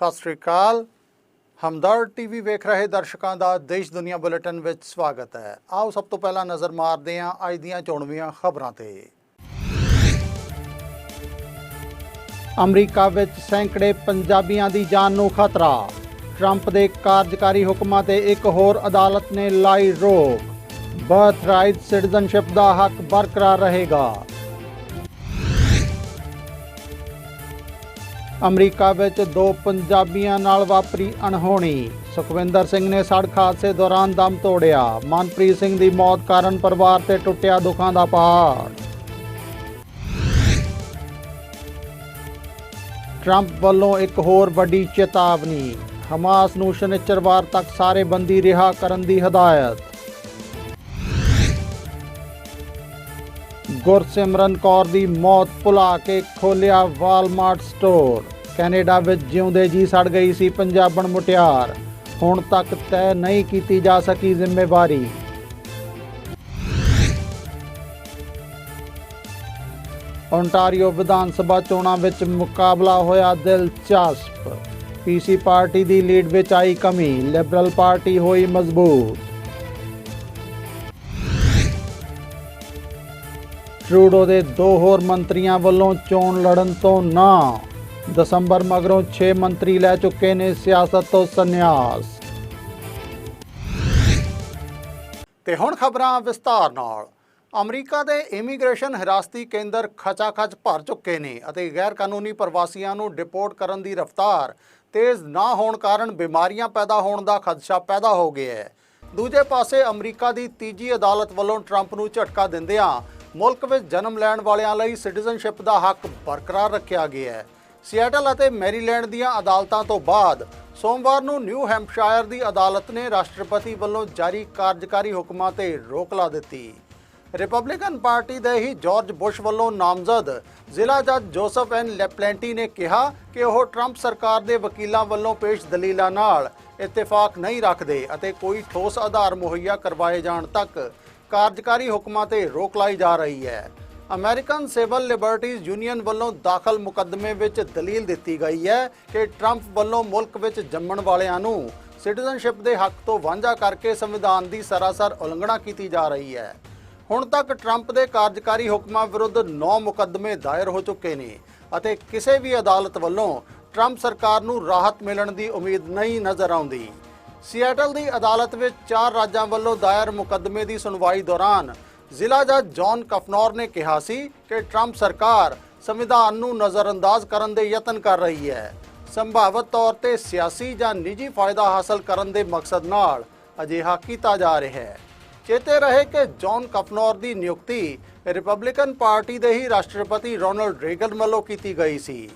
ਸਤਿ ਸ੍ਰੀ ਅਕਾਲ। ਹਮਦਰ TV ਵੇਖ ਰਹੇ ਦਰਸ਼ਕਾਂ ਦਾ ਦੇਸ਼ ਦੁਨੀਆ ਬੁਲੇਟਿਨ ਵਿੱਚ ਸਵਾਗਤ ਹੈ। ਆਓ ਸਭ ਤੋਂ ਪਹਿਲਾਂ ਨਜ਼ਰ ਮਾਰਦੇ ਹਾਂ ਅੱਜ ਦੀਆਂ ਚੋਣਵੀਆਂ ਖਬਰਾਂ ਤੇ। ਅਮਰੀਕਾ ਵਿੱਚ ਸੈਂਕੜੇ ਪੰਜਾਬੀਆਂ ਦੀ ਜਾਨ ਨੂੰ ਖਤਰਾ। ਟਰੰਪ ਦੇ ਕਾਰਜਕਾਰੀ ਹੁਕਮਾਂ ਤੇ ਇੱਕ ਹੋਰ ਅਦਾਲਤ ਨੇ ਲਾਈ ਰੋਕ। ਬਰਥ ਰਾਈਟ ਸਿਟੀਜ਼ਨਸ਼ਿਪ ਦਾ ਹੱਕ ਬਰਕਰਾਰ ਰਹੇਗਾ। ਅਮਰੀਕਾ ਵਿੱਚ ਦੋ ਪੰਜਾਬੀਆਂ ਨਾਲ ਵਾਪਰੀ ਅਣਹੋਣੀ। ਸੁਖਵਿੰਦਰ ਸਿੰਘ ਨੇ ਸੜਕ ਹਾਦਸੇ ਦੌਰਾਨ ਦਮ ਤੋੜਿਆ। ਮਨਪ੍ਰੀਤ ਸਿੰਘ ਦੀ ਮੌਤ ਕਾਰਨ ਪਰਿਵਾਰ ਤੇ ਟੁੱਟਿਆ ਦੁੱਖਾਂ ਦਾ ਪਹਾੜ। ਟਰੰਪ ਵੱਲੋਂ ਇੱਕ ਹੋਰ ਵੱਡੀ ਚੇਤਾਵਨੀ। ਹਮਾਸ ਨੂੰ ਸ਼ਨੀਚਰਵਾਰ ਤੱਕ ਸਾਰੇ ਬੰਦੀ ਰਿਹਾ ਕਰਨ ਦੀ ਹਦਾਇਤ। ਗੁਰਸਿਮਰਨ ਕੌਰ ਦੀ ਮੌਤ ਭੁਲਾ ਕੇ ਖੋਲਿਆ ਵਾਲਮਾਰਟ ਸਟੋਰ। ਕੈਨੇਡਾ ਵਿੱਚ ਜਿਉਂਦੇ ਜੀ ਸੜ ਗਈ ਸੀ ਪੰਜਾਬਣ ਮੁਟਿਆਰ। ਹੁਣ ਤੱਕ ਤੈਅ ਨਹੀਂ ਕੀਤੀ ਜਾ ਸਕੀ ਜ਼ਿੰਮੇਵਾਰੀ। ਓਨਟਾਰੀਓ ਵਿਧਾਨ ਸਭਾ ਚੋਣਾਂ ਵਿੱਚ ਮੁਕਾਬਲਾ ਹੋਇਆ ਦਿਲਚਸਪ। ਪੀਸੀ ਪਾਰਟੀ ਦੀ ਲੀਡ ਵਿੱਚ ਆਈ ਕਮੀ, ਲਿਬਰਲ ਪਾਰਟੀ ਹੋਈ ਮਜ਼ਬੂਤ। ਟਰੂਡੋ ਦੇ ਦੋ ਹੋਰ ਮੰਤਰੀਆਂ ਵੱਲੋਂ ਚੋਣ ਲੜਨ ਤੋਂ ਨਾ ਦਸੰਬਰ ਮਗਰੋਂ 6 ਮੰਤਰੀ ਲੈ ਚੁੱਕੇ ਨੇ ਸਿਆਸਤ ਤੋਂ ਸੰਨਿਆਸ। ਤੇ ਹੁਣ ਖਬਰਾਂ ਵਿਸਤਾਰ ਨਾਲ। ਅਮਰੀਕਾ ਦੇ ਇਮੀਗ੍ਰੇਸ਼ਨ ਹਿਰਾਸਤੀ ਕੇਂਦਰ ਖਚਾਖਚ ਭਰ ਚੁੱਕੇ ਨੇ ਅਤੇ ਗੈਰ ਕਾਨੂੰਨੀ ਪ੍ਰਵਾਸੀਆਂ ਨੂੰ ਡਿਪੋਰਟ ਕਰਨ ਦੀ ਰਫ਼ਤਾਰ ਤੇਜ਼ ਨਾ ਹੋਣ ਕਾਰਨ ਬਿਮਾਰੀਆਂ ਪੈਦਾ ਹੋਣ ਦਾ ਖਦਸ਼ਾ ਪੈਦਾ ਹੋ ਗਿਆ ਹੈ। ਦੂਜੇ ਪਾਸੇ ਅਮਰੀਕਾ ਦੀ ਤੀਜੀ ਅਦਾਲਤ ਵੱਲੋਂ ਟਰੰਪ ਨੂੰ ਝਟਕਾ ਦਿੰਦਿਆਂ ਮੁਲਕ ਵਿੱਚ ਜਨਮ ਲੈਣ ਵਾਲਿਆਂ ਲਈ ਸਿਟੀਜ਼ਨਸ਼ਿਪ ਦਾ ਹੱਕ ਬਰਕਰਾਰ ਰੱਖਿਆ ਗਿਆ ਹੈ। ਸੀਐਟਲ ਅਤੇ ਮੈਰੀਲੈਂਡ ਦੀਆਂ ਅਦਾਲਤਾਂ ਤੋਂ ਬਾਅਦ ਸੋਮਵਾਰ ਨੂੰ ਨਿਊ ਹੈਂਪਸ਼ਾਇਰ ਦੀ ਅਦਾਲਤ ਨੇ ਰਾਸ਼ਟਰਪਤੀ ਵੱਲੋਂ ਜਾਰੀ ਕਾਰਜਕਾਰੀ ਹੁਕਮਾਂ ਤੇ ਰੋਕ ਲਾ ਦਿੱਤੀ। ਰਿਪਬਲਿਕਨ ਪਾਰਟੀ ਦੇ ਹੀ ਜਾਰਜ ਬੁਸ਼ ਵੱਲੋਂ ਨਾਮਜ਼ਦ ਜ਼ਿਲ੍ਹਾ ਜੱਜ ਜੋਸਫ ਐਨ ਲੈਪਲੈਂਟੀ ਨੇ ਕਿਹਾ ਕਿ ਉਹ ਟਰੰਪ ਸਰਕਾਰ ਦੇ ਵਕੀਲਾਂ ਵੱਲੋਂ ਪੇਸ਼ ਦਲੀਲਾਂ ਨਾਲ ਇਤਫਾਕ ਨਹੀਂ ਰੱਖਦੇ ਅਤੇ ਕੋਈ ਠੋਸ ਆਧਾਰ ਮੁਹੱਈਆ ਕਰਵਾਏ ਜਾਣ ਤੱਕ ਕਾਰਜਕਾਰੀ ਹੁਕਮਾਂ ਤੇ ਰੋਕ ਲਾਈ ਜਾ ਰਹੀ ਹੈ। ਅਮਰੀਕਨ ਸਿਵਲ ਲਿਬਰਟੀਜ਼ ਯੂਨੀਅਨ ਵੱਲੋਂ ਦਾਖਲ ਮੁਕੱਦਮੇ ਵਿੱਚ ਦਲੀਲ ਦਿੱਤੀ ਗਈ ਹੈ ਕਿ ਟਰੰਪ ਵੱਲੋਂ ਮੁਲਕ ਵਿੱਚ ਜੰਮਣ ਵਾਲਿਆਂ ਨੂੰ ਸਿਟੀਜ਼ਨਸ਼ਿਪ ਦੇ ਹੱਕ ਤੋਂ ਵਾਂਝਾ ਕਰਕੇ ਸੰਵਿਧਾਨ ਦੀ ਸਰਾਸਰ ਉਲੰਘਣਾ ਕੀਤੀ ਜਾ ਰਹੀ ਹੈ। ਹੁਣ ਤੱਕ ਟਰੰਪ ਦੇ ਕਾਰਜਕਾਰੀ ਹੁਕਮਾਂ ਵਿਰੁੱਧ 9 ਮੁਕੱਦਮੇ ਦਾਇਰ ਹੋ ਚੁੱਕੇ ਨੇ ਅਤੇ ਕਿਸੇ ਵੀ ਅਦਾਲਤ ਵੱਲੋਂ ਟਰੰਪ ਸਰਕਾਰ ਨੂੰ ਰਾਹਤ ਮਿਲਣ ਦੀ ਉਮੀਦ ਨਹੀਂ ਨਜ਼ਰ ਆਉਂਦੀ। ਸੀਐਟਲ ਦੀ ਅਦਾਲਤ ਵਿੱਚ ਚਾਰ ਰਾਜਾਂ ਵੱਲੋਂ ਦਾਇਰ ਮੁਕੱਦਮੇ ਦੀ ਸੁਣਵਾਈ ਦੌਰਾਨ ਜ਼ਿਲ੍ਹਾ ਜੱਜ ਜੌਨ ਕਫਨੌਰ ਨੇ ਕਿਹਾ ਸੀ ਕਿ ਟਰੰਪ ਸਰਕਾਰ ਸੰਵਿਧਾਨ ਨੂੰ ਨਜ਼ਰਅੰਦਾਜ਼ ਕਰਨ ਦੇ ਯਤਨ ਕਰ ਰਹੀ ਹੈ। ਸੰਭਾਵਤ ਤੌਰ ਤੇ ਸਿਆਸੀ ਜਾਂ ਨਿੱਜੀ ਫਾਇਦਾ ਹਾਸਲ ਕਰਨ ਦੇ ਮਕਸਦ ਨਾਲ ਅਜਿਹਾ ਕੀਤਾ ਜਾ ਰਿਹਾ ਹੈ। ਚੇਤੇ ਰਹੇ ਕਿ ਜੌਨ ਕਫਨੌਰ ਦੀ ਨਿਯੁਕਤੀ ਰਿਪਬਲਿਕਨ ਪਾਰਟੀ ਦੇ ਹੀ ਰਾਸ਼ਟਰਪਤੀ ਰੋਨਲਡ ਰੇਗਨ ਵੱਲੋਂ ਕੀਤੀ ਗਈ ਸੀ।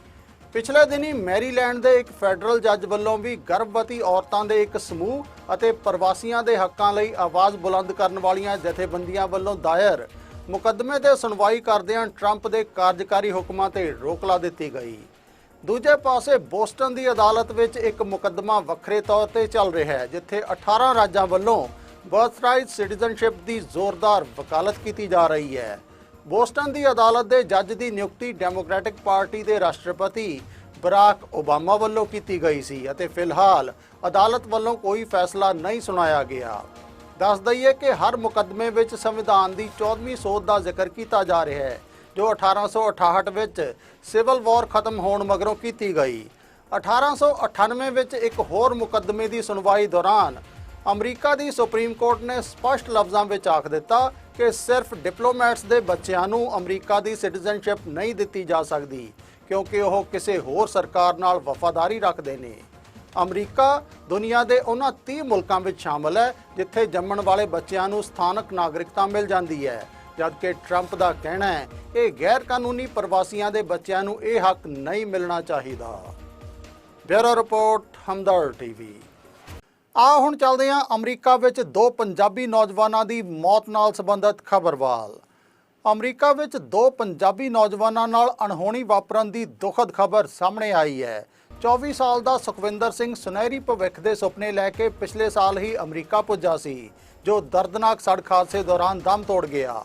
ਪਿਛਲੇ ਦਿਨੀ ਮੈਰੀਲੈਂਡ ਦੇ ਇੱਕ ਫੈਡਰਲ ਜੱਜ ਵੱਲੋਂ ਵੀ ਗਰਭਵਤੀ ਔਰਤਾਂ ਦੇ ਇੱਕ ਸਮੂਹ ਅਤੇ ਪ੍ਰਵਾਸੀਆਂ ਦੇ ਹੱਕਾਂ ਲਈ ਆਵਾਜ਼ ਬੁਲੰਦ ਕਰਨ ਵਾਲੀਆਂ ਜਥੇਬੰਦੀਆਂ ਵੱਲੋਂ ਦਾਇਰ ਮੁਕੱਦਮੇ ਤੇ ਸੁਣਵਾਈ ਕਰਦਿਆਂ ਟਰੰਪ ਦੇ ਕਾਰਜਕਾਰੀ ਹੁਕਮਾਂ ਤੇ ਰੋਕ ਲਾ ਦਿੱਤੀ ਗਈ। ਦੂਜੇ ਪਾਸੇ ਬੋਸਟਨ ਦੀ ਅਦਾਲਤ ਵਿੱਚ ਇੱਕ ਮੁਕੱਦਮਾ ਵੱਖਰੇ ਤੌਰ ਤੇ ਚੱਲ ਰਿਹਾ ਹੈ, ਜਿੱਥੇ 18 ਰਾਜਾਂ ਵੱਲੋਂ ਬਰਥਰਾਈਟ ਸਿਟੀਜ਼ਨਸ਼ਿਪ ਦੀ ਜ਼ੋਰਦਾਰ ਵਕਾਲਤ ਕੀਤੀ ਜਾ ਰਹੀ ਹੈ। ਬੋਸਟਨ ਦੀ ਅਦਾਲਤ ਦੇ ਜੱਜ ਦੀ ਨਿਯੁਕਤੀ ਡੈਮੋਕ੍ਰੈਟਿਕ ਪਾਰਟੀ ਦੇ ਰਾਸ਼ਟਰਪਤੀ ਬਰਾਕ ਓਬਾਮਾ ਵੱਲੋਂ ਕੀਤੀ ਗਈ ਸੀ ਅਤੇ ਫਿਲਹਾਲ ਅਦਾਲਤ ਵੱਲੋਂ ਕੋਈ ਫੈਸਲਾ ਨਹੀਂ ਸੁਣਾਇਆ ਗਿਆ। ਦੱਸ ਦਈਏ ਕਿ ਹਰ ਮੁਕੱਦਮੇ ਵਿੱਚ ਸੰਵਿਧਾਨ ਦੀ 14ਵੀਂ ਸੋਧ ਦਾ ਜ਼ਿਕਰ ਕੀਤਾ ਜਾ ਰਿਹਾ ਹੈ, ਜੋ 1868 ਵਿੱਚ ਸਿਵਲ ਵਾਰ ਖਤਮ ਹੋਣ ਮਗਰੋਂ ਕੀਤੀ ਗਈ। 1898 ਵਿੱਚ ਇੱਕ ਹੋਰ ਮੁਕੱਦਮੇ ਦੀ ਸੁਣਵਾਈ ਦੌਰਾਨ ਅਮਰੀਕਾ ਦੀ ਸੁਪਰੀਮ ਕੋਰਟ ਨੇ ਸਪਸ਼ਟ ਲਫ਼ਜ਼ਾਂ ਵਿੱਚ ਆਖ ਦਿੱਤਾ ਕਿ ਸਿਰਫ ਡਿਪਲੋਮੈਟਸ ਦੇ ਬੱਚਿਆਂ ਨੂੰ ਅਮਰੀਕਾ ਦੀ ਸਿਟੀਜ਼ਨਸ਼ਿਪ ਨਹੀਂ ਦਿੱਤੀ ਜਾ ਸਕਦੀ, ਕਿਉਂਕਿ ਉਹ ਕਿਸੇ ਹੋਰ ਸਰਕਾਰ ਨਾਲ ਵਫਾਦਾਰੀ ਰੱਖਦੇ ਨੇ। ਅਮਰੀਕਾ ਦੁਨੀਆ ਦੇ ਉਹਨਾਂ 30 ਮੁਲਕਾਂ ਵਿੱਚ ਸ਼ਾਮਲ ਹੈ, ਜਿੱਥੇ ਜੰਮਣ ਵਾਲੇ ਬੱਚਿਆਂ ਨੂੰ ਸਥਾਨਕ ਨਾਗਰਿਕਤਾ ਮਿਲ ਜਾਂਦੀ ਹੈ। ਜਦਕਿ ਟਰੰਪ ਦਾ ਕਹਿਣਾ ਹੈ ਕਿ ਗੈਰ ਕਾਨੂੰਨੀ ਪ੍ਰਵਾਸੀਆਂ ਦੇ ਬੱਚਿਆਂ ਨੂੰ ਇਹ ਹੱਕ ਨਹੀਂ ਮਿਲਣਾ ਚਾਹੀਦਾ। Bureau report Hamdard TV. ਆ ਹੁਣ ਚੱਲਦੇ ਹਾਂ ਅਮਰੀਕਾ ਵਿੱਚ ਦੋ ਪੰਜਾਬੀ ਨੌਜਵਾਨਾਂ ਦੀ ਮੌਤ ਨਾਲ ਸੰਬੰਧਿਤ ਖਬਰਵਾਲ। ਅਮਰੀਕਾ ਵਿੱਚ ਦੋ ਪੰਜਾਬੀ ਨੌਜਵਾਨਾਂ ਨਾਲ ਅਣਹੋਣੀ ਵਾਪਰਨ ਦੀ ਦੁਖਦ ਖਬਰ ਸਾਹਮਣੇ ਆਈ ਹੈ। 24 ਸਾਲ ਦਾ ਸੁਖਵਿੰਦਰ ਸਿੰਘ ਸੁਨਹਿਰੀ ਭਵਿੱਖ ਦੇ ਸੁਪਨੇ ਲੈ ਕੇ ਪਿਛਲੇ ਸਾਲ ਹੀ ਅਮਰੀਕਾ ਪੁੱਜਾ ਸੀ, ਜੋ ਦਰਦਨਾਕ ਸੜਕ ਹਾਦਸੇ ਦੌਰਾਨ ਦਮ ਤੋੜ ਗਿਆ।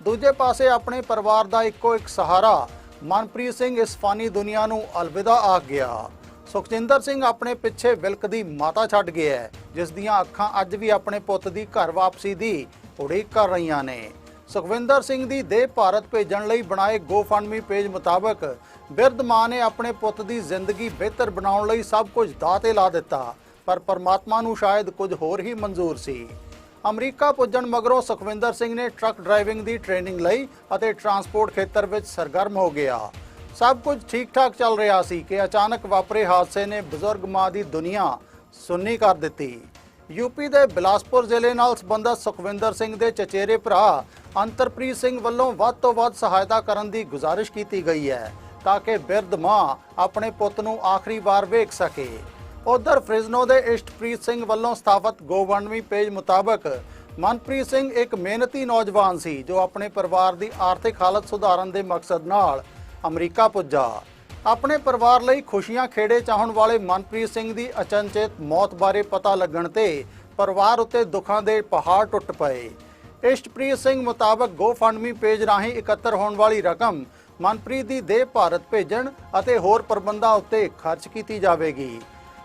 ਦੂਜੇ ਪਾਸੇ ਆਪਣੇ ਪਰਿਵਾਰ ਦਾ ਇੱਕੋ ਇੱਕ ਸਹਾਰਾ ਮਨਪ੍ਰੀਤ ਸਿੰਘ ਇਸ ਫਾਨੀ ਦੁਨੀਆ ਨੂੰ ਅਲਵਿਦਾ ਆਖ ਗਿਆ। ਸੁਖਜਿੰਦਰ ਸਿੰਘ ਆਪਣੇ ਪਿੱਛੇ ਵਿਲਕਦੀ ਮਾਤਾ ਛੱਡ ਗਿਆ ਹੈ, ਜਿਸ ਦੀਆਂ ਅੱਖਾਂ ਅੱਜ ਵੀ ਆਪਣੇ ਪੁੱਤ ਦੀ ਘਰ ਵਾਪਸੀ ਦੀ ਉਡੀਕ ਕਰ ਰਹੀਆਂ ਨੇ। ਸੁਖਵਿੰਦਰ ਸਿੰਘ ਦੀ ਦੇਹ ਭਾਰਤ ਭੇਜਣ ਲਈ ਬਣਾਏ GoFundMe ਪੇਜ ਮੁਤਾਬਕ ਬਿਰਧ ਮਾਂ ਨੇ ਆਪਣੇ ਪੁੱਤ ਦੀ ਜ਼ਿੰਦਗੀ ਬਿਹਤਰ ਬਣਾਉਣ ਲਈ ਸਭ ਕੁਝ ਦਾਅ ਤੇ ਲਾ ਦਿੱਤਾ, ਪਰ ਪਰਮਾਤਮਾ ਨੂੰ ਸ਼ਾਇਦ ਕੁਝ ਹੋਰ ਹੀ ਮਨਜ਼ੂਰ ਸੀ। ਅਮਰੀਕਾ ਪੁੱਜਣ ਮਗਰੋਂ ਸੁਖਵਿੰਦਰ ਸਿੰਘ ਨੇ ਟਰੱਕ ਡਰਾਈਵਿੰਗ ਦੀ ਟ੍ਰੇਨਿੰਗ ਲਈ ਅਤੇ ਟਰਾਂਸਪੋਰਟ ਖੇਤਰ ਵਿੱਚ ਸਰਗਰਮ ਹੋ ਗਿਆ। ਸਭ ਕੁਝ ਠੀਕ-ਠਾਕ ਚੱਲ ਰਿਹਾ ਸੀ ਕਿ ਅਚਾਨਕ ਵਾਪਰੇ ਹਾਦਸੇ ਨੇ ਬਜ਼ੁਰਗ ਮਾਂ ਦੀ ਦੁਨੀਆ ਸੁੰਨੀ ਕਰ ਦਿੱਤੀ। ਯੂਪੀ ਦੇ ਬਿਲਾਸਪੁਰ ਜ਼ਿਲ੍ਹੇ ਨਾਲ ਸੰਬੰਧਤ ਸੁਖਵਿੰਦਰ ਸਿੰਘ ਦੇ ਚਚੇਰੇ ਭਰਾ ਅੰਤਰਪ੍ਰੀਤ ਸਿੰਘ ਵੱਲੋਂ ਵੱਧ ਤੋਂ ਵੱਧ ਸਹਾਇਤਾ ਕਰਨ ਦੀ ਗੁਜ਼ਾਰਿਸ਼ ਕੀਤੀ ਗਈ ਹੈ ਤਾਂ ਕਿ ਬਿਰਧ ਮਾਂ ਆਪਣੇ ਪੁੱਤ ਨੂੰ ਆਖਰੀ ਵਾਰ ਵੇਖ ਸਕੇ। ਉਧਰ ਫ੍ਰਿਜ਼ਨੋ ਦੇ ਇਸ਼ਟਪ੍ਰੀਤ ਸਿੰਘ ਵੱਲੋਂ ਸਥਾਪਿਤ ਗੋਵੰਡਮੀ ਪੇਜ ਮੁਤਾਬਕ ਮਨਪ੍ਰੀਤ ਸਿੰਘ ਇੱਕ ਮਿਹਨਤੀ ਨੌਜਵਾਨ ਸੀ ਜੋ ਆਪਣੇ ਪਰਿਵਾਰ ਦੀ ਆਰਥਿਕ ਹਾਲਤ ਸੁਧਾਰਨ ਦੇ ਮਕਸਦ ਨਾਲ ਅਮਰੀਕਾ ਪੁੱਜਾ। ਆਪਣੇ ਪਰਿਵਾਰ ਲਈ ਖੁਸ਼ੀਆਂ ਖੇੜੇ ਚਾਹਣ ਵਾਲੇ ਮਨਪ੍ਰੀਤ ਸਿੰਘ ਦੀ ਅਚਨਚੇਤ ਮੌਤ ਬਾਰੇ ਪਤਾ ਲੱਗਣ ਤੇ ਪਰਿਵਾਰ ਉੱਤੇ ਦੁੱਖਾਂ ਦੇ ਪਹਾੜ ਟੁੱਟ ਪਏ। ਇਸ਼ਟਪ੍ਰੀਤ ਸਿੰਘ ਮੁਤਾਬਕ ਗੋਫੰਡਮੀ ਪੇਜ ਰਾਹੀਂ ਇਕੱਤਰ ਹੋਣ ਵਾਲੀ ਰਕਮ ਮਨਪ੍ਰੀਤ ਦੀ ਦੇਹ ਭਾਰਤ ਭੇਜਣ ਅਤੇ ਹੋਰ ਪ੍ਰਬੰਧਾਂ ਉੱਤੇ ਖਰਚ ਕੀਤੀ ਜਾਵੇਗੀ।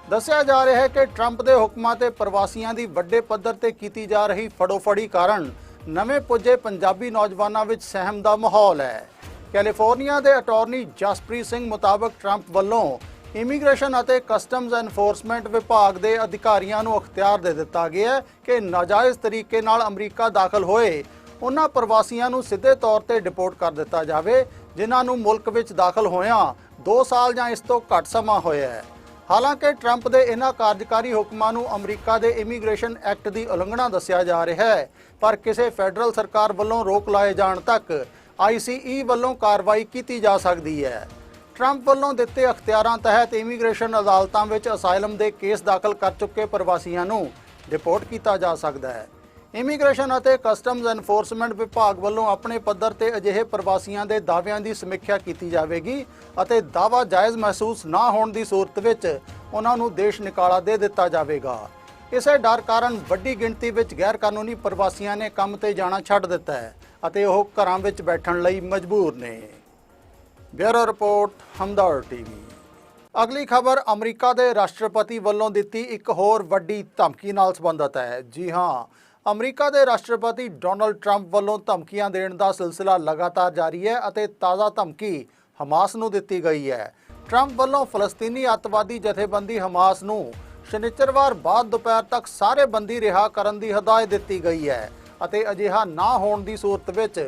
ਦੱਸਿਆ ਜਾ ਰਿਹਾ ਹੈ ਕਿ ਟਰੰਪ ਦੇ ਹੁਕਮਾਂ ਤੇ ਪ੍ਰਵਾਸੀਆਂ ਦੀ ਵੱਡੇ ਪੱਧਰ ਤੇ ਕੀਤੀ ਜਾ ਰਹੀ ਫੜੋਫੜੀ ਕਾਰਨ ਨਵੇਂ ਪੁੱਜੇ ਪੰਜਾਬੀ ਨੌਜਵਾਨਾਂ ਵਿੱਚ ਸਹਿਮ ਦਾ ਮਾਹੌਲ ਹੈ। ਕੈਲੀਫੋਰਨੀਆ ਦੇ ਅਟਾਰਨੀ ਜਸਪ੍ਰੀਤ ਸਿੰਘ ਮੁਤਾਬਕ ਟਰੰਪ ਵੱਲੋਂ ਇਮੀਗ੍ਰੇਸ਼ਨ ਅਤੇ ਕਸਟਮਜ਼ ਐਨਫੋਰਸਮੈਂਟ ਵਿਭਾਗ ਦੇ ਅਧਿਕਾਰੀਆਂ ਨੂੰ ਅਖਤਿਆਰ ਦੇ ਦਿੱਤਾ ਗਿਆ ਹੈ ਕਿ ਨਾਜਾਇਜ਼ ਤਰੀਕੇ ਨਾਲ ਅਮਰੀਕਾ ਦਾਖਲ ਹੋਏ, ਉਹਨਾਂ ਪ੍ਰਵਾਸੀਆਂ ਨੂੰ ਸਿੱਧੇ ਤੌਰ ਤੇ ਡਿਪੋਰਟ ਕਰ ਦਿੱਤਾ ਜਾਵੇ, ਜਿਨ੍ਹਾਂ ਨੂੰ ਮੁਲਕ ਵਿੱਚ ਦਾਖਲ ਹੋਇਆਂ 2 ਸਾਲ ਜਾਂ ਇਸ ਤੋਂ ਘੱਟ ਸਮਾਂ ਹੋਇਆ ਹੈ। ਹਾਲਾਂਕਿ ਟਰੰਪ ਦੇ ਇਹਨਾਂ ਕਾਰਜਕਾਰੀ ਹੁਕਮਾਂ ਨੂੰ ਅਮਰੀਕਾ ਦੇ ਇਮੀਗ੍ਰੇਸ਼ਨ ਐਕਟ ਦੀ ਉਲੰਘਣਾ ਦੱਸਿਆ ਜਾ ਰਿਹਾ ਹੈ, ਪਰ ਕਿਸੇ ਫੈਡਰਲ ਸਰਕਾਰ ਵੱਲੋਂ ਰੋਕ ਲਾਏ ਜਾਣ ਤੱਕ ਆਈਸੀਈ ਵੱਲੋਂ ਕਾਰਵਾਈ ਕੀਤੀ ਜਾ ਸਕਦੀ ਹੈ। ਟਰੰਪ ਵੱਲੋਂ ਦਿੱਤੇ ਅਖਤਿਆਰਾਂ ਤਹਿਤ ਇਮੀਗ੍ਰੇਸ਼ਨ ਅਦਾਲਤਾਂ ਵਿੱਚ ਅਸਾਈਲਮ ਦੇ ਕੇਸ ਦਾਖਲ ਕਰ ਚੁੱਕੇ ਪ੍ਰਵਾਸੀਆਂ ਨੂੰ ਡਿਪੋਰਟ ਕੀਤਾ ਜਾ ਸਕਦਾ ਹੈ। ਇਮੀਗ੍ਰੇਸ਼ਨ ਅਤੇ ਕਸਟਮਜ਼ ਐਨਫੋਰਸਮੈਂਟ ਵਿਭਾਗ ਵੱਲੋਂ ਆਪਣੇ ਪੱਧਰ ਤੇ ਅਜਿਹੇ ਪ੍ਰਵਾਸੀਆਂ ਦੇ ਦਾਅਵਿਆਂ ਦੀ ਸਮੀਖਿਆ ਕੀਤੀ ਜਾਵੇਗੀ ਅਤੇ ਦਾਅਵਾ ਜਾਇਜ਼ ਮਹਿਸੂਸ ਨਾ ਹੋਣ ਦੀ ਸੂਰਤ ਵਿੱਚ ਉਹਨਾਂ ਨੂੰ ਦੇਸ਼ ਨਿਕਾਲਾ ਦੇ ਦਿੱਤਾ ਜਾਵੇਗਾ। ਇਸੇ ਡਰ ਕਾਰਨ ਵੱਡੀ ਗਿਣਤੀ ਵਿੱਚ ਗੈਰ ਕਾਨੂੰਨੀ ਪ੍ਰਵਾਸੀਆਂ ਨੇ ਕੰਮ ਤੇ ਜਾਣਾ ਛੱਡ ਦਿੱਤਾ ਹੈ। ਅਤੇ ਉਹ ਘਰਾਂ ਵਿੱਚ ਬੈਠਣ ਲਈ ਮਜਬੂਰ ਨੇ। Bureau report Hamdard TV. ਅਗਲੀ ਖਬਰ ਅਮਰੀਕਾ ਦੇ ਰਾਸ਼ਟਰਪਤੀ ਵੱਲੋਂ ਦਿੱਤੀ ਇੱਕ ਹੋਰ ਵੱਡੀ ਧਮਕੀ ਨਾਲ ਸੰਬੰਧਿਤ ਹੈ। ਜੀ ਹਾਂ, ਅਮਰੀਕਾ ਦੇ ਰਾਸ਼ਟਰਪਤੀ ਡੋਨਲਡ ਟਰੰਪ ਵੱਲੋਂ ਧਮਕੀਆਂ ਦੇਣ ਦਾ ਸਿਲਸਿਲਾ ਲਗਾਤਾਰ ਜਾਰੀ ਹੈ ਅਤੇ ਤਾਜ਼ਾ ਧਮਕੀ ਹਮਾਸ ਨੂੰ ਦਿੱਤੀ ਗਈ ਹੈ। ਟਰੰਪ ਵੱਲੋਂ ਫਲਸਤੀਨੀ ਅੱਤਵਾਦੀ ਜਥੇਬੰਦੀ ਹਮਾਸ ਨੂੰ ਸ਼ਨੀਚਰਵਾਰ ਬਾਅਦ ਦੁਪਹਿਰ ਤੱਕ ਸਾਰੇ ਬੰਦੀ ਰਿਹਾ ਕਰਨ ਦੀ ਹਦਾਇਤ ਦਿੱਤੀ ਗਈ ਹੈ। ਅਤੇ ਅਜਿਹਾ ਨਾ ਹੋਣ ਦੀ ਸੂਰਤ ਵਿੱਚ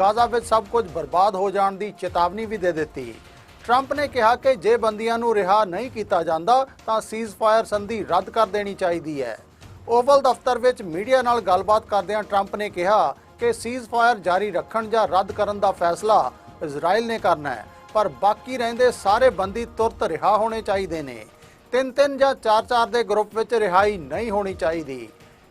ਗਾਜ਼ਾ ਵਿੱਚ ਸਭ ਕੁਝ ਬਰਬਾਦ ਹੋ ਜਾਣ ਦੀ ਚੇਤਾਵਨੀ ਵੀ ਦੇ ਦਿੱਤੀ। ਟਰੰਪ ਨੇ ਕਿਹਾ ਕਿ ਜੇ ਬੰਦੀਆਂ ਨੂੰ ਰਿਹਾ ਨਹੀਂ ਕੀਤਾ ਜਾਂਦਾ, ਤਾਂ ਸੀਜ਼ਫਾਇਰ ਸੰਧੀ ਰੱਦ ਕਰ ਦੇਣੀ ਚਾਹੀਦੀ ਹੈ। ਓਵਲ ਦਫ਼ਤਰ ਵਿੱਚ ਮੀਡੀਆ ਨਾਲ ਗੱਲਬਾਤ ਕਰਦਿਆਂ ਟਰੰਪ ਨੇ ਕਿਹਾ ਕਿ ਸੀਜ਼ਫਾਇਰ ਜਾਰੀ ਰੱਖਣ ਜਾਂ ਰੱਦ ਕਰਨ ਦਾ ਫੈਸਲਾ ਇਜ਼ਰਾਈਲ ਨੇ ਕਰਨਾ ਹੈ, ਪਰ ਬਾਕੀ ਰਹਿੰਦੇ ਸਾਰੇ ਬੰਦੀ ਤੁਰਤ ਰਿਹਾ ਹੋਣੇ ਚਾਹੀਦੇ ਨੇ। ਤਿੰਨ ਤਿੰਨ ਜਾਂ ਚਾਰ ਚਾਰ ਦੇ ਗਰੁੱਪ ਵਿੱਚ ਰਿਹਾਈ ਨਹੀਂ ਹੋਣੀ ਚਾਹੀਦੀ।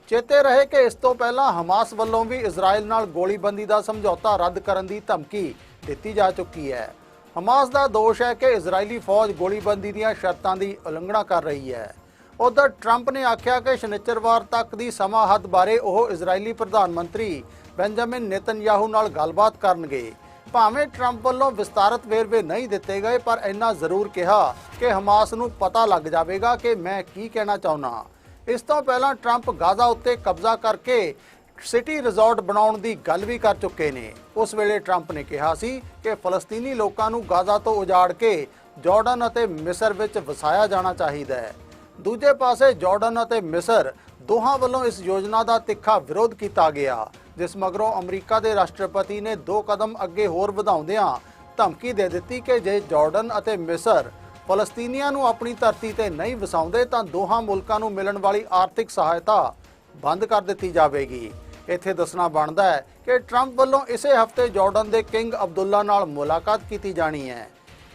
ਚੇਤੇ ਰਹੇ ਕਿ ਇਸ ਤੋਂ ਪਹਿਲਾਂ ਹਮਾਸ ਵੱਲੋਂ ਵੀ ਇਜ਼ਰਾਈਲ ਨਾਲ ਗੋਲੀਬੰਦੀ ਦਾ ਸਮਝੌਤਾ ਰੱਦ ਕਰਨ ਦੀ ਧਮਕੀ ਦਿੱਤੀ ਜਾ ਚੁੱਕੀ ਹੈ। ਹਮਾਸ ਦਾ ਦੋਸ਼ ਹੈ ਕਿ ਇਜ਼ਰਾਈਲੀ ਫੌਜ ਗੋਲੀਬੰਦੀ ਦੀਆਂ ਸ਼ਰਤਾਂ ਦੀ ਉਲੰਘਣਾ ਕਰ ਰਹੀ ਹੈ। ਉਧਰ ਟਰੰਪ ਨੇ ਆਖਿਆ ਕਿ ਸ਼ਨੀਚਰਵਾਰ ਤੱਕ ਦੀ ਸਮਾਂ ਹੱਦ ਬਾਰੇ ਉਹ ਇਜ਼ਰਾਈਲੀ ਪ੍ਰਧਾਨ ਮੰਤਰੀ ਬੈਂਜਾਮਿਨ ਨੇਤਨਯਾਹੂ ਨਾਲ ਗੱਲਬਾਤ ਕਰਨਗੇ। ਭਾਵੇਂ ਟਰੰਪ ਵੱਲੋਂ ਵਿਸਤਾਰਤ ਵੇਰਵੇ ਨਹੀਂ ਦਿੱਤੇ ਗਏ, ਪਰ ਇੰਨਾ ਜ਼ਰੂਰ ਕਿਹਾ ਕਿ ਹਮਾਸ ਨੂੰ ਪਤਾ ਲੱਗ ਜਾਵੇਗਾ ਕਿ ਮੈਂ ਕੀ ਕਹਿਣਾ ਚਾਹੁੰਦਾ। ਇਸ ਤੋਂ ਪਹਿਲਾਂ ਟਰੰਪ ਗਾਜ਼ਾ ਉੱਤੇ ਕਬਜ਼ਾ ਕਰਕੇ ਸਿਟੀ ਰਿਜ਼ੋਰਟ ਬਣਾਉਣ ਦੀ ਗੱਲ ਵੀ ਕਰ ਚੁੱਕੇ ਨੇ। ਉਸ ਵੇਲੇ ਟਰੰਪ ਨੇ ਕਿਹਾ ਸੀ ਕਿ ਫਲਸਤੀਨੀ ਲੋਕਾਂ ਨੂੰ ਗਾਜ਼ਾ ਤੋਂ ਉਜਾੜ ਕੇ ਜਾਰਡਨ ਅਤੇ ਮਿਸਰ ਵਿੱਚ ਵਸਾਇਆ ਜਾਣਾ ਚਾਹੀਦਾ ਹੈ। ਦੂਜੇ ਪਾਸੇ ਜਾਰਡਨ ਅਤੇ ਮਿਸਰ ਦੋਹਾਂ ਵੱਲੋਂ ਇਸ ਯੋਜਨਾ ਦਾ ਤਿੱਖਾ ਵਿਰੋਧ ਕੀਤਾ ਗਿਆ, ਜਿਸ ਮਗਰੋਂ ਅਮਰੀਕਾ ਦੇ ਰਾਸ਼ਟਰਪਤੀ ਨੇ ਦੋ ਕਦਮ ਅੱਗੇ ਹੋਰ ਵਧਾਉਂਦਿਆਂ ਧਮਕੀ ਦੇ ਦਿੱਤੀ ਕਿ ਜੇ ਜਾਰਡਨ ਅਤੇ ਮਿਸਰ ਫਲਸਤੀਨੀਆਂ ਨੂੰ ਆਪਣੀ ਧਰਤੀ ਤੇ ਨਹੀਂ ਵਸਾਉਂਦੇ ਤਾਂ ਦੋਹਾਂ ਮੁਲਕਾਂ ਨੂੰ ਮਿਲਣ ਵਾਲੀ ਆਰਥਿਕ ਸਹਾਇਤਾ ਬੰਦ ਕਰ ਦਿੱਤੀ ਜਾਵੇਗੀ। ਇੱਥੇ ਦੱਸਣਾ ਬਣਦਾ ਹੈ ਕਿ ਟਰੰਪ ਵੱਲੋਂ ਇਸੇ ਹਫ਼ਤੇ ਜਾਰਡਨ ਦੇ ਕਿੰਗ ਅਬਦੁੱਲਾ ਨਾਲ ਮੁਲਾਕਾਤ ਕੀਤੀ ਜਾਣੀ ਹੈ।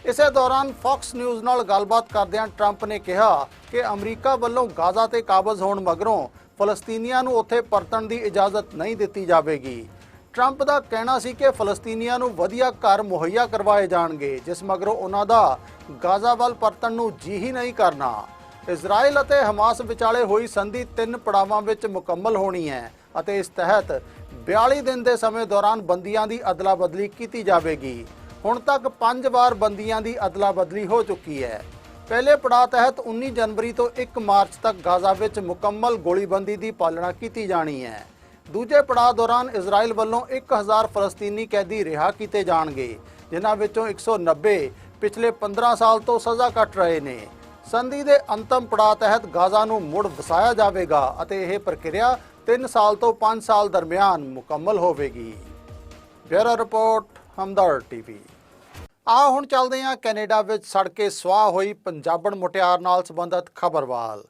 ਇਸੇ ਦੌਰਾਨ ਫੌਕਸ ਨਿਊਜ਼ ਨਾਲ ਗੱਲਬਾਤ ਕਰਦਿਆਂ ਟਰੰਪ ਨੇ ਕਿਹਾ ਕਿ ਅਮਰੀਕਾ ਵੱਲੋਂ ਗਾਜ਼ਾ ਤੇ ਕਾਬਜ਼ ਹੋਣ ਮਗਰੋਂ ਫਲਸਤੀਨੀਆਂ ਨੂੰ ਉੱਥੇ ਪਰਤਣ ਦੀ ਇਜਾਜ਼ਤ ਨਹੀਂ ਦਿੱਤੀ ਜਾਵੇਗੀ। ਟਰੰਪ ਦਾ ਕਹਿਣਾ ਸੀ ਕਿ ਫਲਸਤੀਨੀਆਂ ਨੂੰ ਵਧੀਆ ਘਰ ਮੁਹੱਈਆ ਕਰਵਾਏ ਜਾਣਗੇ, ਜਿਸ ਮਗਰੋਂ ਉਹਨਾਂ ਦਾ ਗਾਜ਼ਾ ਵੱਲ ਪਰਤਣ ਨੂੰ ਜੀ ਹੀ ਨਹੀਂ ਕਰਨਾ। ਇਜ਼ਰਾਈਲ ਅਤੇ ਹਮਾਸ ਵਿਚਾਲੇ ਹੋਈ ਸੰਧੀ ਤਿੰਨ ਪੜਾਵਾਂ ਵਿੱਚ ਮੁਕੰਮਲ ਹੋਣੀ ਹੈ ਅਤੇ ਇਸ ਤਹਿਤ 42 ਦਿਨ ਦੇ ਸਮੇਂ ਦੌਰਾਨ ਬੰਦੀਆਂ ਦੀ ਅਦਲਾ-ਬਦਲੀ ਕੀਤੀ ਜਾਵੇਗੀ। ਹੁਣ ਤੱਕ 5 ਵਾਰ ਬੰਦੀਆਂ ਦੀ ਅਦਲਾ-ਬਦਲੀ ਹੋ ਚੁੱਕੀ ਹੈ। ਪਹਿਲੇ ਪੜਾਅ ਤਹਿਤ 19 ਜਨਵਰੀ ਤੋਂ 1 ਮਾਰਚ ਤੱਕ ਗਾਜ਼ਾ ਵਿੱਚ ਮੁਕੰਮਲ ਗੋਲੀਬੰਦੀ ਦੀ ਪਾਲਣਾ ਕੀਤੀ ਜਾਣੀ ਹੈ। ਦੂਜੇ ਪੜਾਅ ਦੌਰਾਨ ਇਜ਼ਰਾਈਲ ਵੱਲੋਂ 1000 ਫਲਸਤੀਨੀ ਕੈਦੀ ਰਿਹਾ ਕੀਤੇ ਜਾਣਗੇ, ਜਿਨ੍ਹਾਂ ਵਿੱਚੋਂ 190 ਪਿਛਲੇ 15 ਸਾਲ ਤੋਂ ਸਜ਼ਾ ਕੱਟ ਰਹੇ ਨੇ। ਸੰਧੀ ਦੇ ਅੰਤਮ ਪੜਾਅ ਤਹਿਤ ਗਾਜ਼ਾ ਨੂੰ ਮੁੜ ਵਸਾਇਆ ਜਾਵੇਗਾ ਅਤੇ ਇਹ ਪ੍ਰਕਿਰਿਆ 3 ਸਾਲ ਤੋਂ 5 ਸਾਲ ਦਰਮਿਆਨ ਮੁਕੰਮਲ ਹੋਵੇਗੀ। Bureau report, Hamdard TV. ਆ ਹੁਣ ਚੱਲਦੇ ਹਾਂ ਕੈਨੇਡਾ ਵਿੱਚ ਸੜ ਕੇ ਸੁਆਹ ਹੋਈ ਪੰਜਾਬਣ ਮੁਟਿਆਰ ਨਾਲ ਸੰਬੰਧਿਤ ਖਬਰਵਾਲ।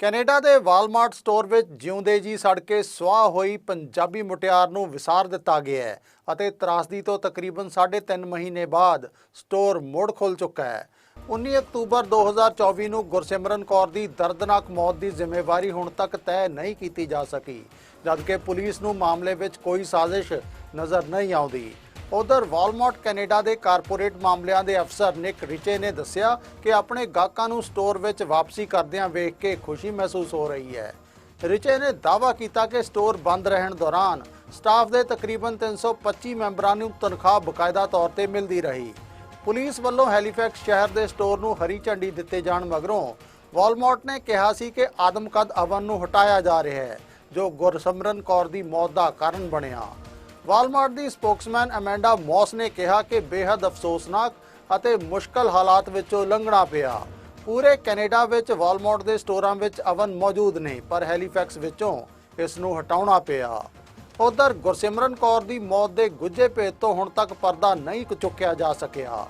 ਕੈਨੇਡਾ ਦੇ ਵਾਲਮਾਰਟ ਸਟੋਰ ਵਿੱਚ ਜਿਉਂਦੇ ਜੀ ਸੜ ਕੇ ਸੁਆਹ ਹੋਈ ਪੰਜਾਬੀ ਮੁਟਿਆਰ ਨੂੰ ਵਿਸਾਰ ਦਿੱਤਾ ਗਿਆ ਹੈ ਅਤੇ ਤਰਾਸਦੀ ਤੋਂ ਤਕਰੀਬਨ 3.5 ਮਹੀਨੇ ਬਾਅਦ ਸਟੋਰ ਮੁੜ ਖੁੱਲ ਚੁੱਕਾ ਹੈ। 19 ਅਕਤੂਬਰ 2024 ਨੂੰ ਗੁਰਸਿਮਰਨ ਕੌਰ ਦੀ ਦਰਦਨਾਕ ਮੌਤ ਦੀ ਜ਼ਿੰਮੇਵਾਰੀ ਹੁਣ ਤੱਕ ਤੈਅ ਨਹੀਂ ਕੀਤੀ ਜਾ ਸਕੀ, ਜਦਕਿ ਪੁਲਿਸ ਨੂੰ ਮਾਮਲੇ ਵਿੱਚ ਕੋਈ ਸਾਜ਼ਿਸ਼ ਨਜ਼ਰ ਨਹੀਂ ਆਉਂਦੀ। ਉਧਰ ਵਾਲਮਾਰਟ ਕੈਨੇਡਾ ਦੇ ਕਾਰਪੋਰੇਟ ਮਾਮਲਿਆਂ ਦੇ ਅਫਸਰ ਨਿਕ ਰਿਚੇ ਨੇ ਦੱਸਿਆ ਕਿ ਆਪਣੇ ਗਾਹਕਾਂ ਨੂੰ ਸਟੋਰ ਵਿੱਚ ਵਾਪਸੀ ਕਰਦਿਆਂ ਵੇਖ ਕੇ ਖੁਸ਼ੀ ਮਹਿਸੂਸ ਹੋ ਰਹੀ ਹੈ। ਰਿਚੇ ਨੇ ਦਾਅਵਾ ਕੀਤਾ ਕਿ ਸਟੋਰ ਬੰਦ ਰਹਿਣ ਦੌਰਾਨ ਸਟਾਫ ਦੇ ਤਕਰੀਬਨ 325 ਮੈਂਬਰਾਂ ਨੂੰ ਤਨਖਾਹ ਬਕਾਇਦਾ ਤੌਰ ਤੇ ਮਿਲਦੀ ਰਹੀ। ਪੁਲਿਸ ਵੱਲੋਂ ਹੈਲੀਫੈਕਸ ਸ਼ਹਿਰ ਦੇ ਸਟੋਰ ਨੂੰ ਹਰੀ ਝੰਡੀ ਦਿੱਤੇ ਜਾਣ ਮਗਰੋਂ ਵਾਲਮਾਰਟ ਨੇ ਕਿਹਾ ਸੀ ਕਿ ਆਦਮਕਦ ਅਵਨ ਨੂੰ ਹਟਾਇਆ ਜਾ ਰਿਹਾ ਹੈ, ਜੋ ਗੁਰਸਿਮਰਨ ਕੌਰ ਦੀ ਮੌਤ ਦਾ ਕਾਰਨ ਬਣਿਆ। ਵਾਲਮਾਰਟ ਦੀ ਸਪੋਕਸਮੈਨ ਅਮੈਂਡਾ ਮੌਸ ਨੇ ਕਿਹਾ ਕਿ ਬੇहद ਅਫਸੋਸਨਾਕ ਅਤੇ ਮੁਸ਼ਕਲ ਹਾਲਾਤ ਵਿੱਚੋਂ ਲੰਘਣਾ ਪਿਆ। ਪੂਰੇ ਕੈਨੇਡਾ ਵਿੱਚ ਵਾਲਮਾਰਟ ਦੇ ਸਟੋਰਾਂ ਵਿੱਚ ਅਵਨ ਮੌਜੂਦ ਨੇ, ਪਰ ਹੈਲੀਫੈਕਸ ਵਿੱਚੋਂ ਇਸ ਨੂੰ ਹਟਾਉਣਾ ਪਿਆ। ਉਧਰ ਗੁਰਸਿਮਰਨ ਕੌਰ ਦੀ ਮੌਤ ਦੇ ਗੁੱਝੇ ਭੇਦ ਤੋਂ ਹੁਣ ਤੱਕ ਪਰਦਾ ਨਹੀਂ ਚੁੱਕਿਆ ਜਾ ਸਕਿਆ।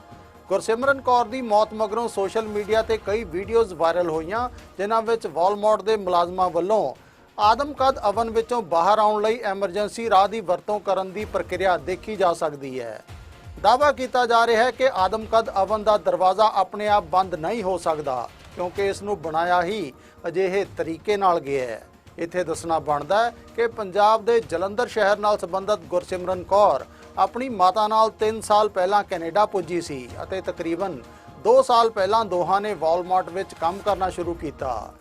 ਗੁਰਸਿਮਰਨ ਕੌਰ ਦੀ ਮੌਤ ਮਗਰੋਂ ਸੋਸ਼ਲ ਮੀਡੀਆ ਤੇ ਕਈ ਵੀਡੀਓਜ਼ ਵਾਇਰਲ ਹੋਈਆਂ, ਜਿਨ੍ਹਾਂ ਵਿੱਚ ਵਾਲਮਾਰਟ ਦੇ ਮੁਲਾਜ਼ਮਾਂ ਵੱਲੋਂ ਆਦਮਕਦ ਅਵਨ ਵਿੱਚੋਂ ਬਾਹਰ ਆਉਣ ਲਈ ਐਮਰਜੈਂਸੀ ਰਾਹ ਦੀ ਵਰਤੋਂ ਕਰਨ ਦੀ ਪ੍ਰਕਿਰਿਆ ਦੇਖੀ ਜਾ ਸਕਦੀ ਹੈ। ਦਾਅਵਾ ਕੀਤਾ ਜਾ ਰਿਹਾ ਹੈ ਕਿ ਆਦਮਕਦ ਅਵਨ ਦਾ ਦਰਵਾਜ਼ਾ ਆਪਣੇ ਆਪ ਬੰਦ ਨਹੀਂ ਹੋ ਸਕਦਾ, ਕਿਉਂਕਿ ਇਸ ਨੂੰ ਬਣਾਇਆ ਹੀ ਅਜਿਹੇ ਤਰੀਕੇ ਨਾਲ ਗਿਆ ਹੈ। ਇੱਥੇ ਦੱਸਣਾ ਬਣਦਾ ਹੈ ਕਿ ਪੰਜਾਬ ਦੇ ਜਲੰਧਰ ਸ਼ਹਿਰ ਨਾਲ ਸੰਬੰਧਿਤ ਗੁਰਸਿਮਰਨ ਕੌਰ ਆਪਣੀ ਮਾਤਾ ਨਾਲ 3 ਸਾਲ ਪਹਿਲਾਂ ਕੈਨੇਡਾ ਪੁੱਜੀ ਸੀ ਅਤੇ ਤਕਰੀਬਨ 2 ਸਾਲ ਪਹਿਲਾਂ ਦੋਹਾਂ ਨੇ ਵਾਲਮਾਰਟ ਵਿੱਚ ਕੰਮ ਕਰਨਾ ਸ਼ੁਰੂ ਕੀਤਾ।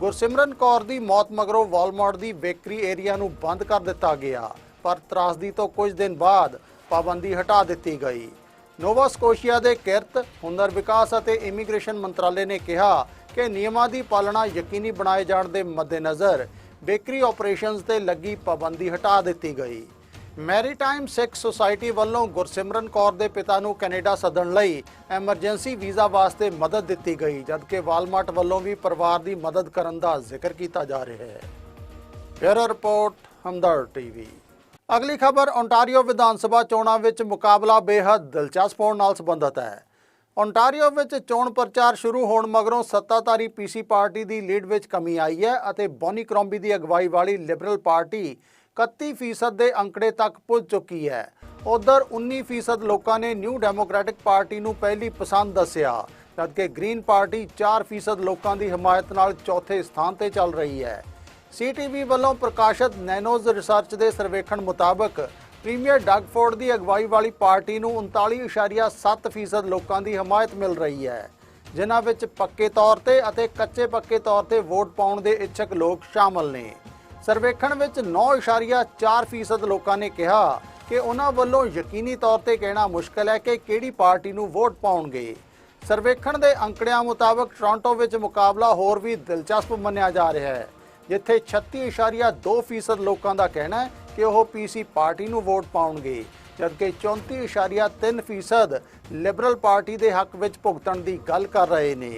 ਗੁਰਸਿਮਰਨ ਕੌਰ ਦੀ ਮੌਤ ਮਗਰੋਂ ਵਾਲਮਾਰਟ ਦੀ ਬੇਕਰੀ ਏਰੀਆ ਨੂੰ ਬੰਦ ਕਰ ਦਿੱਤਾ ਗਿਆ, ਪਰ ਤਰਾਸਦੀ ਤੋਂ ਕੁਝ ਦਿਨ ਬਾਅਦ ਪਾਬੰਦੀ ਹਟਾ ਦਿੱਤੀ ਗਈ। ਨੋਵਾ ਸਕੋਸ਼ੀਆ ਦੇ ਕਿਰਤ, ਹੁਨਰ ਵਿਕਾਸ ਅਤੇ ਇਮੀਗ੍ਰੇਸ਼ਨ ਮੰਤਰਾਲੇ ਨੇ ਕਿਹਾ ਕਿ ਨਿਯਮਾਂ ਦੀ ਪਾਲਣਾ ਯਕੀਨੀ ਬਣਾਏ ਜਾਣ ਦੇ ਮੱਦੇਨਜ਼ਰ ਬੇਕਰੀ ਆਪਰੇਸ਼ਨਸ ਤੇ ਲੱਗੀ ਪਾਬੰਦੀ ਹਟਾ ਦਿੱਤੀ ਗਈ। ਮੈਰੀਟਾਈਮ ਸਿੱਖ ਸੁਸਾਇਟੀ ਵੱਲੋਂ ਗੁਰਸਿਮਰਨ ਕੌਰ ਦੇ ਪਿਤਾ ਨੂੰ ਕੈਨੇਡਾ ਸੱਦਣ ਲਈ ਐਮਰਜੈਂਸੀ ਵੀਜ਼ਾ ਵਾਸਤੇ ਮਦਦ ਦਿੱਤੀ ਗਈ, ਜਦਕਿ ਵਾਲਮਾਰਟ ਵੱਲੋਂ ਵੀ ਪਰਿਵਾਰ ਦੀ ਮਦਦ ਕਰਨ ਦਾ ਜ਼ਿਕਰ ਕੀਤਾ ਜਾ ਰਿਹਾ ਹੈ। Bureau report, Hamdard TV. ਅਗਲੀ ਖਬਰ ਓਨਟਾਰੀਓ ਵਿਧਾਨ ਸਭਾ ਚੋਣਾਂ ਵਿੱਚ ਮੁਕਾਬਲਾ ਬੇहद ਦਿਲਚਸਪ ਹੋਣ ਨਾਲ ਸੰਬੰਧਿਤ ਹੈ। ਓਨਟਾਰੀਓ ਵਿੱਚ ਚੋਣ ਪ੍ਰਚਾਰ ਸ਼ੁਰੂ ਹੋਣ ਮਗਰੋਂ ਸੱਤਾਧਾਰੀ ਪੀਸੀ ਪਾਰਟੀ ਦੀ ਲੀਡ ਵਿੱਚ ਕਮੀ ਆਈ ਹੈ ਅਤੇ ਬੋਨੀ ਕਰੋਂਬੀ ਦੀ ਅਗਵਾਈ ਵਾਲੀ ਲਿਬਰਲ ਪਾਰਟੀ 31% ਦੇ ਅੰਕੜੇ ਤੱਕ ਪੁੱਜ ਚੁੱਕੀ ਹੈ। ਉਧਰ 19% ਲੋਕਾਂ ਨੇ ਨਿਊ ਡੈਮੋਕ੍ਰੈਟਿਕ ਪਾਰਟੀ ਨੂੰ ਪਹਿਲੀ ਪਸੰਦ ਦੱਸਿਆ, ਜਦਕਿ ਗ੍ਰੀਨ ਪਾਰਟੀ 4% ਲੋਕਾਂ ਦੀ ਹਮਾਇਤ ਨਾਲ ਚੌਥੇ ਸਥਾਨ ਤੇ ਚੱਲ ਰਹੀ ਹੈ। ਸੀਟੀਵੀ ਵੱਲੋਂ ਪ੍ਰਕਾਸ਼ਿਤ ਨੈਨੋਜ਼ ਰਿਸਰਚ ਦੇ ਸਰਵੇਖਣ ਮੁਤਾਬਕ, ਪ੍ਰੀਮੀਅਰ ਡਗਫੋਰਡ ਦੀ ਅਗਵਾਈ ਵਾਲੀ ਪਾਰਟੀ ਨੂੰ 39.7% ਲੋਕਾਂ ਦੀ ਹਮਾਇਤ ਮਿਲ ਰਹੀ ਹੈ। ਜਿਨ੍ਹਾਂ ਵਿੱਚ ਪੱਕੇ ਤੌਰ ਤੇ ਅਤੇ ਕੱਚੇ ਪੱਕੇ ਤੌਰ ਤੇ ਵੋਟ ਪਾਉਣ ਦੇ ਇੱਛਕ ਲੋਕ ਸ਼ਾਮਲ ਨੇ। ਸਰਵੇਖਣ ਵਿੱਚ 9.4% ਲੋਕਾਂ ਨੇ ਕਿਹਾ ਕਿ ਉਹਨਾਂ ਵੱਲੋਂ ਯਕੀਨੀ ਤੌਰ ਤੇ ਕਹਿਣਾ ਮੁਸ਼ਕਲ ਹੈ ਕਿ ਕਿਹੜੀ ਪਾਰਟੀ ਨੂੰ ਵੋਟ ਪਾਉਣਗੇ। ਸਰਵੇਖਣ ਦੇ ਅੰਕੜਿਆਂ ਮੁਤਾਬਕ ਟੋਰਾਂਟੋ ਵਿੱਚ ਮੁਕਾਬਲਾ ਹੋਰ ਵੀ ਦਿਲਚਸਪ ਮੰਨਿਆ ਜਾ ਰਿਹਾ ਹੈ, ਜਿੱਥੇ 36.2% ਲੋਕਾਂ ਦਾ ਕਹਿਣਾ ਹੈ ਕਿ ਉਹ ਪੀਸੀ ਪਾਰਟੀ ਨੂੰ ਵੋਟ ਪਾਉਣਗੇ, ਜਦਕਿ 34.3% ਲਿਬਰਲ ਪਾਰਟੀ ਦੇ ਹੱਕ ਵਿੱਚ ਭੁਗਤਣ ਦੀ ਗੱਲ ਕਰ ਰਹੇ ਨੇ।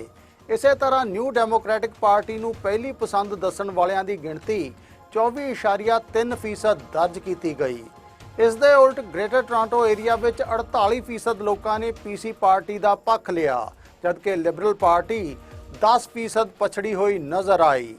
ਇਸੇ ਤਰ੍ਹਾਂ ਨਿਊ ਡੈਮੋਕ੍ਰੈਟਿਕ ਪਾਰਟੀ ਨੂੰ ਪਹਿਲੀ ਪਸੰਦ ਦੱਸਣ ਵਾਲਿਆਂ ਦੀ ਗਿਣਤੀ 24.3% ਦਰਜ ਕੀਤੀ ਗਈ। ਇਸ ਦੇ ਉਲਟ ਗ੍ਰੇਟਰ ਟੋਰਾਂਟੋ ਏਰੀਆ ਵਿੱਚ 48% ਲੋਕਾਂ ਨੇ ਪੀਸੀ ਪਾਰਟੀ ਦਾ ਪੱਖ ਲਿਆ, ਜਦਕਿ ਲਿਬਰਲ ਪਾਰਟੀ 10% ਪਛੜੀ ਹੋਈ ਨਜ਼ਰ ਆਈ।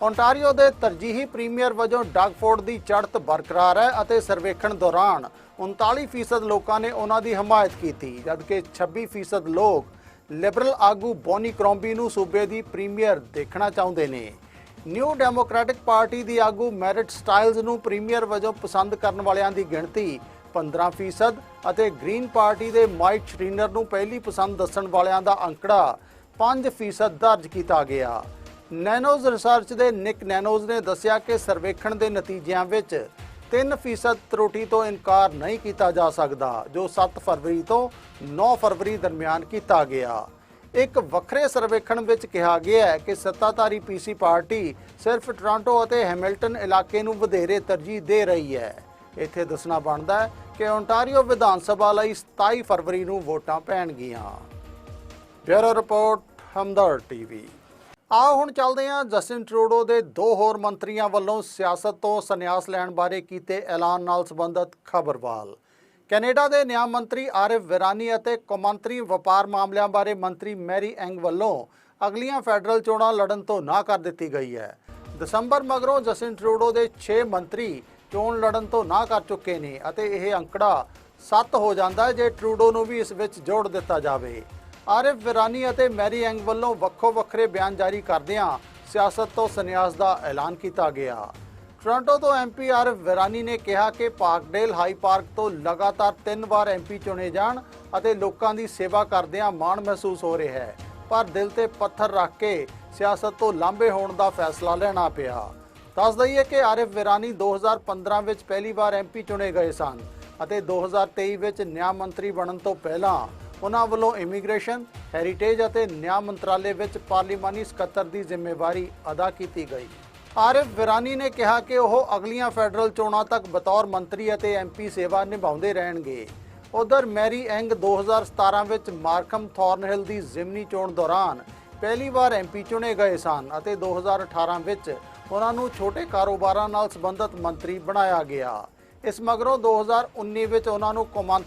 ਓਨਟਾਰੀਓ ਦੇ ਤਰਜੀਹੀ ਪ੍ਰੀਮੀਅਰ ਵਜੋਂ ਡਗਫੋਰਡ ਦੀ ਚੜ੍ਹਤ ਬਰਕਰਾਰ ਹੈ ਅਤੇ ਸਰਵੇਖਣ ਦੌਰਾਨ 39% ਲੋਕਾਂ ਨੇ ਉਹਨਾਂ ਦੀ ਹਮਾਇਤ ਕੀਤੀ, ਜਦਕਿ 26% ਲੋਕ ਲਿਬਰਲ ਆਗੂ ਬੋਨੀ ਕਰੋਂਬੀ ਨੂੰ ਸੂਬੇ ਦੀ ਪ੍ਰੀਮੀਅਰ ਦੇਖਣਾ ਚਾਹੁੰਦੇ ਨੇ। ਨਿਊ ਡੈਮੋਕ੍ਰੈਟਿਕ ਪਾਰਟੀ ਦੀ ਆਗੂ ਮੈਰਿਟ ਸਟਾਈਲਜ਼ ਨੂੰ ਪ੍ਰੀਮੀਅਰ ਵਜੋਂ ਪਸੰਦ ਕਰਨ ਵਾਲਿਆਂ ਦੀ ਗਿਣਤੀ 15% ਅਤੇ ਗ੍ਰੀਨ ਪਾਰਟੀ ਦੇ ਮਾਈਕ ਸ਼ਰੀਨਰ ਨੂੰ ਪਹਿਲੀ ਪਸੰਦ ਦੱਸਣ ਵਾਲਿਆਂ ਦਾ ਅੰਕੜਾ 5% ਦਰਜ ਕੀਤਾ ਗਿਆ। ਨੈਨੋਜ਼ ਰਿਸਰਚ ਦੇ ਨਿਕ ਨੈਨੋਜ਼ ਨੇ ਦੱਸਿਆ ਕਿ ਸਰਵੇਖਣ ਦੇ ਨਤੀਜਿਆਂ ਵਿੱਚ 3% ਤਰੁੱਟੀ ਤੋਂ ਇਨਕਾਰ ਨਹੀਂ ਕੀਤਾ ਜਾ ਸਕਦਾ, ਜੋ 7 ਫਰਵਰੀ ਤੋਂ 9 ਫਰਵਰੀ ਦਰਮਿਆਨ ਕੀਤਾ ਗਿਆ। ਇੱਕ ਵੱਖਰੇ ਸਰਵੇਖਣ ਵਿੱਚ ਕਿਹਾ ਗਿਆ ਹੈ ਕਿ ਸੱਤਾਧਾਰੀ ਪੀਸੀ ਪਾਰਟੀ ਸਿਰਫ ਟੋਰਾਂਟੋ ਅਤੇ ਹੈਮਿਲਟਨ ਇਲਾਕੇ ਨੂੰ ਵਧੇਰੇ ਤਰਜੀਹ ਦੇ ਰਹੀ ਹੈ। ਇੱਥੇ ਦੱਸਣਾ ਬਣਦਾ ਹੈ ਕਿ ਓਨਟਾਰੀਓ ਵਿਧਾਨ ਸਭਾ ਲਈ 27 ਫਰਵਰੀ ਨੂੰ ਵੋਟਾਂ ਪੈਣਗੀਆਂ। Bureau report Hamdard TV. ਆਓ ਹੁਣ ਚੱਲਦੇ ਹਾਂ ਜਸਟਿਨ ਟਰੂਡੋ ਦੇ ਦੋ ਹੋਰ ਮੰਤਰੀਆਂ ਵੱਲੋਂ ਸਿਆਸਤ ਤੋਂ ਸੰਨਿਆਸ ਲੈਣ ਬਾਰੇ ਕੀਤੇ ਐਲਾਨ ਨਾਲ ਸੰਬੰਧਿਤ ਖਬਰਵਾਲ। ਕੈਨੇਡਾ ਦੇ ਨਿਆਂ ਮੰਤਰੀ ਆਰਿਫ ਵਿਰਾਨੀ ਅਤੇ ਕੌਮਾਂਤਰੀ ਵਪਾਰ ਮਾਮਲਿਆਂ ਬਾਰੇ ਮੰਤਰੀ ਮੈਰੀ ਐਂਗ ਵੱਲੋਂ ਅਗਲੀਆਂ ਫੈਡਰਲ ਚੋਣਾਂ ਲੜਨ ਤੋਂ ਨਾ ਕਰ ਦਿੱਤੀ ਗਈ ਹੈ। ਦਸੰਬਰ ਮਗਰੋਂ ਜਸਟਿਨ ਟਰੂਡੋ ਦੇ 6 ਮੰਤਰੀ ਚੋਣ ਲੜਨ ਤੋਂ ਨਾ ਕਰ ਚੁੱਕੇ ਨੇ ਅਤੇ ਇਹ ਅੰਕੜਾ 7 ਹੋ ਜਾਂਦਾ ਹੈ ਜੇ ਟਰੂਡੋ ਨੂੰ ਵੀ ਇਸ ਵਿੱਚ ਜੋੜ ਦਿੱਤਾ ਜਾਵੇ। ਆਰਿਫ ਵਿਰਾਨੀ ਅਤੇ ਮੈਰੀ ਐਂਗ ਵੱਲੋਂ ਵੱਖੋ ਵੱਖਰੇ ਬਿਆਨ ਜਾਰੀ ਕਰਦਿਆਂ ਸਿਆਸਤ ਤੋਂ ਸੰਨਿਆਸ ਦਾ ਐਲਾਨ ਕੀਤਾ ਗਿਆ। ਟੋਰਾਂਟੋ ਤੋਂ ਐਮਪੀ ਆਰਿਫ ਵਿਰਾਨੀ ਨੇ ਕਿਹਾ ਕਿ ਪਾਰਕਡੇਲ ਹਾਈ ਪਾਰਕ ਤੋਂ ਲਗਾਤਾਰ ਤਿੰਨ ਵਾਰ ਐਮਪੀ ਚੁਣੇ ਜਾਣ ਅਤੇ ਲੋਕਾਂ ਦੀ ਸੇਵਾ ਕਰਦਿਆਂ ਮਾਣ ਮਹਿਸੂਸ ਹੋ ਰਿਹਾ ਹੈ। ਪਰ ਦਿਲ ਤੇ ਪੱਥਰ ਰੱਖ ਕੇ ਸਿਆਸਤ ਤੋਂ ਲਾਂਭੇ ਹੋਣ ਦਾ ਫੈਸਲਾ ਲੈਣਾ ਪਿਆ। ਦੱਸ ਦਈਏ ਕਿ ਆਰਿਫ ਵਿਰਾਨੀ 2015 ਵਿੱਚ ਪਹਿਲੀ ਵਾਰ ਐਮਪੀ ਚੁਣੇ ਗਏ ਸਨ ਅਤੇ 2023 ਵਿੱਚ ਨਿਆਂ ਮੰਤਰੀ ਬਣਨ ਤੋਂ ਪਹਿਲਾਂ ਉਹਨਾਂ ਵੱਲੋਂ ਇਮੀਗ੍ਰੇਸ਼ਨ ਹੈਰੀਟੇਜ ਅਤੇ ਨਿਆਂ ਮੰਤਰਾਲੇ ਵਿੱਚ ਪਾਰਲੀਮਾਨੀ ਸਕੱਤਰ ਦੀ ਜ਼ਿੰਮੇਵਾਰੀ ਅਦਾ ਕੀਤੀ ਗਈ। ਆਰਿਫ ਵਿਰਾਨੀ ਨੇ ਕਿਹਾ ਕਿ ਉਹ ਅਗਲੀਆਂ ਫੈਡਰਲ ਚੋਣਾਂ ਤੱਕ ਬਤੌਰ ਮੰਤਰੀ ਅਤੇ ਐਮਪੀ ਸੇਵਾ ਨਿਭਾਉਂਦੇ ਰਹਿਣਗੇ। ਉਧਰ ਮੈਰੀ ਐਂਗ 2017 ਵਿੱਚ ਮਾਰਕਮ ਥੌਰਨਹਿਲ ਦੀ ਜ਼ਿਮਨੀ ਚੋਣ ਦੌਰਾਨ ਪਹਿਲੀ ਵਾਰ ਐਮਪੀ ਚੁਣੇ ਗਏ ਸਨ ਅਤੇ 2018 ਵਿੱਚ ਉਹਨਾਂ ਨੂੰ ਛੋਟੇ ਕਾਰੋਬਾਰਾਂ ਨਾਲ ਸੰਬੰਧਿਤ ਮੰਤਰੀ ਬਣਾਇਆ ਗਿਆ। ਇਸ ਮਗਰੋਂ 2019 ਵਿੱਚ ਉਹਨਾਂ ਨੂੰ ਕੌਮਾਂਤਰੀ